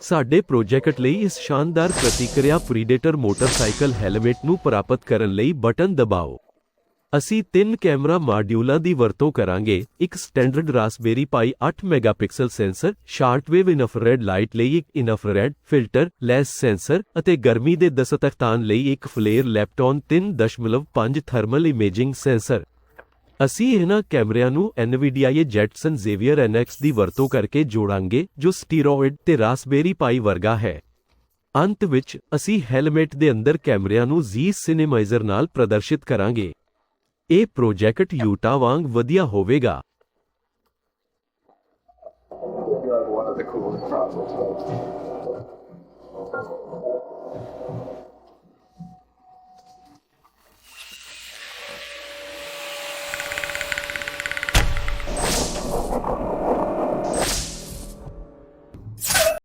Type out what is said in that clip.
ਸਾਡੇ ਪ੍ਰੋਜੈਕਟ ਲਈ ਇਸ ਸ਼ਾਨਦਾਰ ਪ੍ਰਤੀਕਿਰਿਆ ਪ੍ਰੀਡੇਟਰ ਮੋਟਰਸਾਈਕਲ ਹੈਲਮਟ ਨੂੰ ਪ੍ਰਾਪਤ ਕਰਨ ਲਈ ਬਟਨ ਦਬਾਓ। ਅਸੀਂ ਤਿੰਨ ਕੈਮਰਾ ਮਾਡਿਊਲਾਂ ਦੀ ਵਰਤੋਂ ਕਰਾਂਗੇ, ਇੱਕ standard Raspberry Pi 8 megapixel sensor, shortwave infrared light ਲਈ ਇੱਕ ਇਨਫਰਾਰੈਡ ਫਿਲਟਰ, ਲੈਸ ਸੈਂਸਰ ਅਤੇ ਗਰਮੀ ਦੇ ਦਸਤਖਤਾਨ ਲਈ ਇੱਕ FLIR Lepton 3.5 thermal imaging sensor. ਅਸੀਂ ਇਹਨਾਂ ਕੈਮਰਿਆਂ ਨੂੰ NVIDIA Jetson Xavier NX ਦੀ ਵਰਤੋਂ ਕਰਕੇ ਜੋੜਾਂਗੇ, ਜੋ ਸਟੀਰੋਇਡ ਤੇ ਰਾਸਬੇਰੀ ਪਾਈ ਵਰਗਾ ਹੈ ਅੰਤ ਵਿੱਚ ਅਸੀਂ ਹੈਲਮੇਟ ਦੇ ਅੰਦਰ ਕੈਮਰਿਆਂ ਨੂੰ Z ਸਿਨੇਮਾਈਜ਼ਰ ਨਾਲ ਪ੍ਰਦਰਸ਼ਿਤ ਕਰਾਂਗੇ ਇਹ ਪ੍ਰੋਜੈਕਟ ਯੂਟਾ ਵਾਂਗ ਵਧੀਆ ਹੋਵੇਗਾ one of the coolest processors.